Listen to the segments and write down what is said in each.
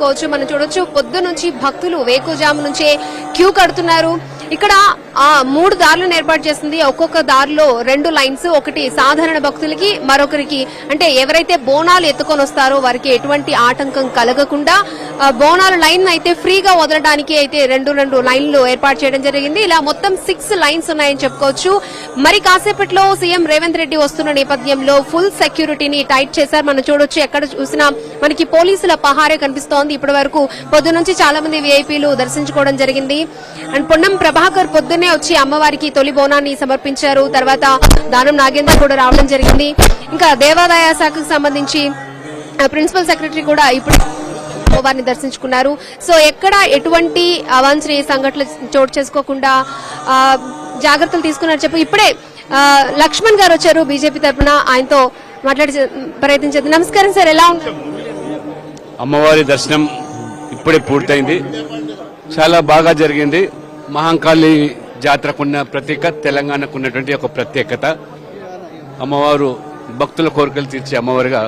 చెప్పుకోవచ్చు. మనం చూడొచ్చు పొద్దు నుంచి భక్తులు వేకుజాము నుంచే క్యూ కడుతున్నారు. ఇక్కడ ఆ మూడు దారులను ఏర్పాటు చేసింది. ఒక్కొక్క దారిలో రెండు లైన్స్ ఒకటి సాధారణ భక్తులకి మరొకరికి అంటే ఎవరైతే బోనాలు ఎత్తుకొని వస్తారో వారికి ఎటువంటి ఆటంకం కలగకుండా బోనాలు బోనాల లైన్ అయితే ఫ్రీగా వదలడానికి అయితే రెండు రెండు లైన్లు ఏర్పాటు చేయడం జరిగింది. ఇలా మొత్తం సిక్స్ లైన్స్ ఉన్నాయని చెప్పుకోవచ్చు. మరి కాసేపట్లో సీఎం రేవంత్ రెడ్డి వస్తున్న నేపథ్యంలో ఫుల్ సెక్యూరిటీని టైట్ చేశారు. మనం చూడొచ్చు ఎక్కడ చూసినా మనకి పోలీసుల పహారే కనిపిస్తోంది. ఇప్పటి వరకు పొద్దు నుంచి చాలా మంది వీఐపీలు దర్శించుకోవడం జరిగింది. అండ్ పొన్నం ప్రభాకర్ పొద్దున్నే వచ్చి అమ్మవారికి తొలి బోనాన్ని సమర్పించారు. తర్వాత దానం నాగేందర్ కూడా రావడం జరిగింది. ఇంకా దేవాదాయ శాఖకు సంబంధించి ప్రిన్సిపల్ సెక్రటరీ కూడా ఇప్పుడు అమ్మవారిని దర్శించుకున్నారు. సో ఎక్కడ ఎటువంటి అవాంఛనీయ సంఘటనలు చోటు చేసుకోకుండా జాగ్రత్తలు తీసుకున్నారు చెప్పి ఇప్పుడే లక్ష్మణ్ గారు వచ్చారు బీజేపీ తరఫున. ఆయనతో మాట్లాడి ప్రయత్నించేది నమస్కారం సార్ ఎలా అమ్మవారి దర్శనం ఇప్పుడే పూర్తయింది. చాలా బాగా జరిగింది. మహంకాళి జాతరకున్న ప్రత్యేకత తెలంగాణకు ఉన్నటువంటి ఒక ప్రత్యేకత. అమ్మవారు భక్తుల కోరికలు తీర్చే అమ్మవారిగా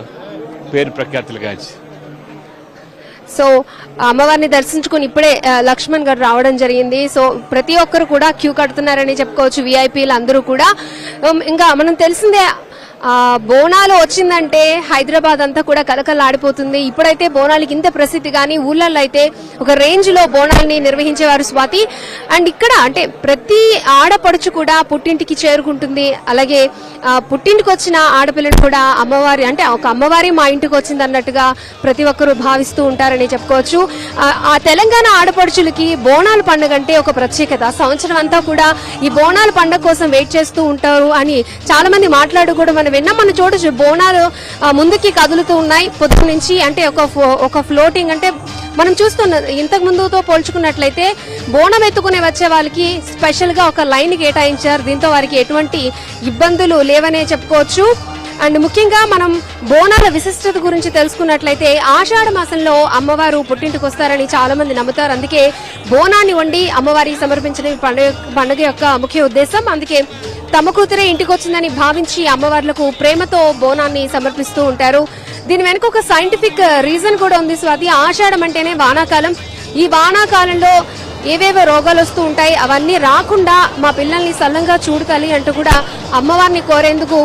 పేరు ప్రఖ్యాతులు గాంచి. సో అమ్మవారిని దర్శించుకుని ఇప్పుడే లక్ష్మణ్ గారు రావడం జరిగింది. సో ప్రతి ఒక్కరు కూడా క్యూ కడుతున్నారని చెప్పుకోవచ్చు. విఐపీలు అందరూ కూడా. ఇంకా మనం తెలిసిందే బోనాలు వచ్చిందంటే హైదరాబాద్ అంతా కూడా కలకలాడిపోతుంది. ఇప్పుడైతే బోనాలకి ఇంత ప్రసిద్ధి కానీ ఊళ్ళల్లో అయితే ఒక రేంజ్లో బోనాల్ని నిర్వహించేవారు స్వాతి. అండ్ ఇక్కడ అంటే ప్రతి ఆడపడుచు కూడా పుట్టింటికి చేరుకుంటుంది. అలాగే పుట్టింటికి వచ్చిన కూడా అమ్మవారి అంటే ఒక అమ్మవారి మా ఇంటికి వచ్చింది అన్నట్టుగా ప్రతి ఒక్కరూ భావిస్తూ ఉంటారని చెప్పుకోవచ్చు. ఆ, తెలంగాణ ఆడపడుచులకి బోనాల పండుగ అంటే ఒక ప్రత్యేకత. సంవత్సరం అంతా కూడా ఈ బోనాల పండుగ కోసం వెయిట్ చేస్తూ ఉంటారు అని చాలా మంది మాట్లాడు కూడా మనం విన్నాం మనం చూడొచ్చు బోనాలు ముందుకి కదులుతూ ఉన్నాయి. పొద్దు నుంచి అంటే ఒక ఒక ఫ్లోటింగ్ అంటే మనం చూస్తున్న ఇంతకు ముందుతో పోల్చుకున్నట్లయితే బోనం ఎత్తుకునే వచ్చే వాళ్ళకి స్పెషల్గా ఒక లైన్ కేటాయించారు. దీంతో వారికి ఎటువంటి ఇబ్బందులు లేవనే చెప్పుకోవచ్చు. అండ్ ముఖ్యంగా మనం బోనాల విశిష్టత గురించి తెలుసుకున్నట్లయితే ఆషాఢ మాసంలో అమ్మవారు పుట్టింటికి వస్తారని చాలా మంది నమ్ముతారు. అందుకే బోనాన్ని వండి అమ్మవారికి సమర్పించడం పండుగ పండుగ యొక్క ముఖ్య ఉద్దేశం. అందుకే తమ కూతురే ఇంటికి వచ్చిందని భావించి అమ్మవార్లకు ప్రేమతో బోనాన్ని సమర్పిస్తూ ఉంటారు. దీని వెనుక ఒక సైంటిఫిక్ రీజన్ కూడా ఉంది స్వాతి. ఆషాఢం అంటేనే వానాకాలం. ఈ వానాకాలంలో ఏవేవో రోగాలు వస్తూ ఉంటాయి. అవన్నీ రాకుండా మా పిల్లల్ని సల్లంగా చూడకాలి అంటూ కూడా అమ్మవారిని కోరేందుకు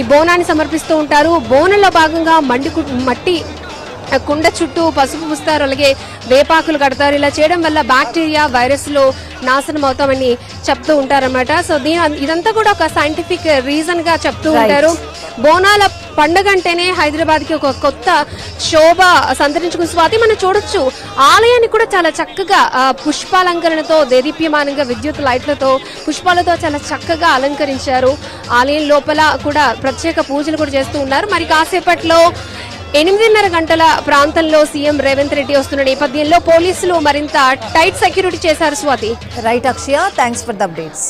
ఈ బోనాన్ని సమర్పిస్తూ ఉంటారు. బోనంలో భాగంగా మండి మట్టి కుండ చుట్టూ పసుపు పూస్తారు అలాగే వేపాకులు కడతారు. ఇలా చేయడం వల్ల బ్యాక్టీరియా వైరస్లు నాశనం అవుతామని చెప్తూ ఉంటారన్నమాట. సో దీని ఇదంతా కూడా ఒక సైంటిఫిక్ రీజన్గా చెప్తూ ఉంటారు. బోనాల పండుగ అంటేనే హైదరాబాద్కి ఒక కొత్త శోభ సంతరించుకున్న స్వాతి. మనం చూడొచ్చు ఆలయాన్ని కూడా చాలా చక్కగా పుష్పాలంకరణతో దేదీప్యమానంగా విద్యుత్ లైట్లతో పుష్పాలతో చాలా చక్కగా అలంకరించారు. ఆలయం లోపల కూడా ప్రత్యేక పూజలు కూడా చేస్తూ ఉన్నారు. మరి కాసేపట్లో ఎనిమిదిన్నర గంటల ప్రాంతంలో సీఎం రేవంత్ రెడ్డి వస్తున్న నేపథ్యంలో పోలీసులు మరింత టైట్ సెక్యూరిటీ చేశారు Swathi. Right Akshaya thanks for the updates